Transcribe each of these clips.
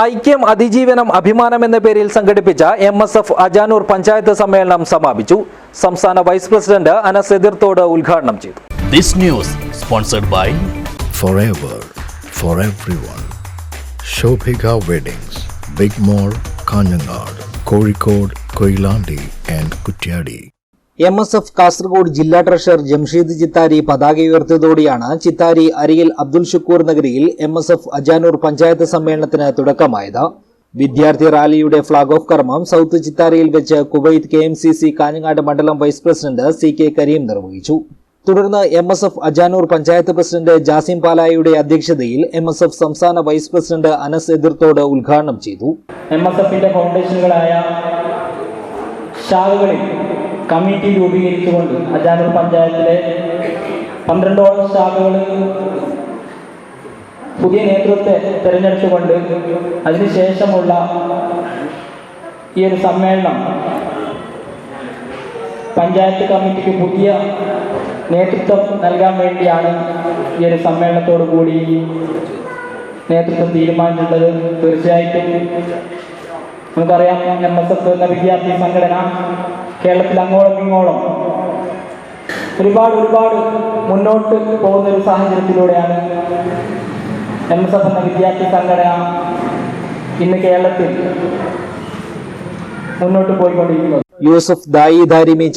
ഐക്യം അതിജീവനം അഭിമാനം എന്ന പേരിൽ സംഘടിപ്പിച്ച M S F Ajanur panchayat സമ്മേളനം സമാപിച്ചു സംസ്ഥാന വൈസ് പ്രസിഡന്റ് അനസ് എതിർത്തോട് ഉദ്ഘാടനം ചെയ്തു This news sponsored by forever for everyone. Shobhika Weddings, Big Mall, Kanyanad, Kozhikode, Koilandi and Kutyadi. M S F Kasaragod ജില്ലാ ട്രഷറർ ജംഷീദ് ചിത്താരി പതാക ഉയർത്തിയതോടെയാണ് ചിത്താരി അരിയിൽ അബ്ദുൽ ഷുക്കൂർ നഗരിയിൽ M S F Ajanur panchayat സമ്മേളനത്തിന് തുടക്കമായത്. വിദ്യാർത്ഥി റാലിയുടെ ഫ്ളാഗ് ഓഫ് കർമ്മം സൗത്ത് ചിത്താരിയിൽ വെച്ച് Kuwait K M C C Kanhangad മണ്ഡലം vice president C K Kareem നിർവഹിച്ചു. തുടർന്ന് M S F Ajanur panchayat president Jasim പാലായുടെ അധ്യക്ഷതയിൽ എം എസ് എഫ് സംസ്ഥാന വൈസ് പ്രസിഡന്റ് അനസ് എതിർത്തോട് ഉദ്ഘാടനം ചെയ്തു. എം എസ് എഫിന്റെ ഫൗണ്ടേഷനുകളായ കമ്മിറ്റി രൂപീകരിച്ചുകൊണ്ട് അജാനൂർ പഞ്ചായത്തിലെ പന്ത്രണ്ടോളം ശാഖകൾ പുതിയ നേതൃത്വത്തെ തിരഞ്ഞെടുത്തുകൊണ്ട് അതിനുശേഷമുള്ള ഈ ഒരു സമ്മേളനം പഞ്ചായത്ത് കമ്മിറ്റിക്ക് പുതിയ നേതൃത്വം നൽകാൻ വേണ്ടിയാണ് ഈ ഒരു സമ്മേളനത്തോടു കൂടി നേതൃത്വം തീരുമാനിച്ചിട്ടുള്ളത്. തീർച്ചയായിട്ടും നമുക്കറിയാം എം എസ് എഫ് എന്ന വിദ്യാർത്ഥി സംഘടന കേരളത്തിൽ അങ്ങോളം ഇങ്ങോളം ഒരുപാട് ഒരുപാട് മുന്നോട്ട് പോകുന്ന ഒരു സാഹചര്യത്തിലൂടെയാണ് എം എസ് എഫ് എന്ന വിദ്യാർത്ഥി സംഘടന ഇന്ന് കേരളത്തിൽ മുന്നോട്ട് പോയിക്കൊണ്ടിരിക്കുന്നത്. യൂസഫ് ദായി ദാരിമി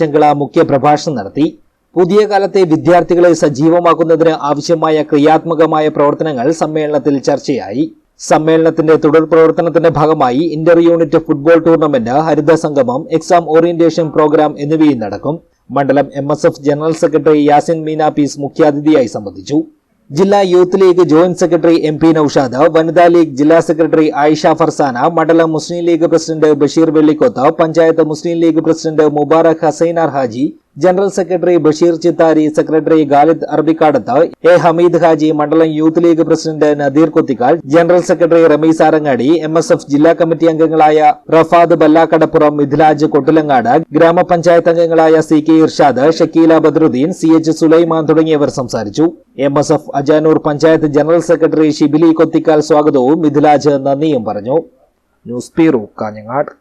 മുഖ്യ പ്രഭാഷണം നടത്തി. പുതിയ കാലത്തെ വിദ്യാർത്ഥികളെ സജീവമാക്കുന്നതിന് ആവശ്യമായ ക്രിയാത്മകമായ പ്രവർത്തനങ്ങൾ സമ്മേളനത്തിൽ ചർച്ചയായി. സമ്മേളനത്തിന്റെ തുടർ പ്രവർത്തനത്തിന്റെ ഭാഗമായി ഇന്റർ യൂണിറ്റ് ഫുട്ബോൾ ടൂർണമെന്റ് ഹരിത സംഗമം എക്സാം ഓറിയന്റേഷൻ പ്രോഗ്രാം എന്നിവയും നടക്കും. മണ്ഡലം M S F general secretary Yasin Meenapees മുഖ്യാതിഥിയായി സംബന്ധിച്ചു. ജില്ലാ Youth League joint secretary M P Noushad വനിതാ ലീഗ് ജില്ലാ സെക്രട്ടറി ആയിഷ ഫർസാന മണ്ഡലം Muslim League president Basheer Vellikoth panchayat Muslim League president Mubarak Hasainar Haji general secretary Basheer Chittari secretary Galid Arabikkadath A Hameed Haji മണ്ഡലം Youth League president Nadeer Kuthikkal general secretary Rameez Arangadi M S F ജില്ലാ committee അംഗങ്ങളായ റഫാദ് ബല്ലാക്കടപ്പുറം മിഥിലാജ് കൊട്ടിലങ്ങാട് ഗ്രാമപഞ്ചായത്ത് അംഗങ്ങളായ C K Irshad Shakeela Badruddin C H Sulaiman തുടങ്ങിയവർ സംസാരിച്ചു. M S F Ajanur panchayat general secretary Shibili Kothikkal സ്വാഗതവും മിഥിലാജ് നന്ദിയും പറഞ്ഞു. News bureau Kanhangad.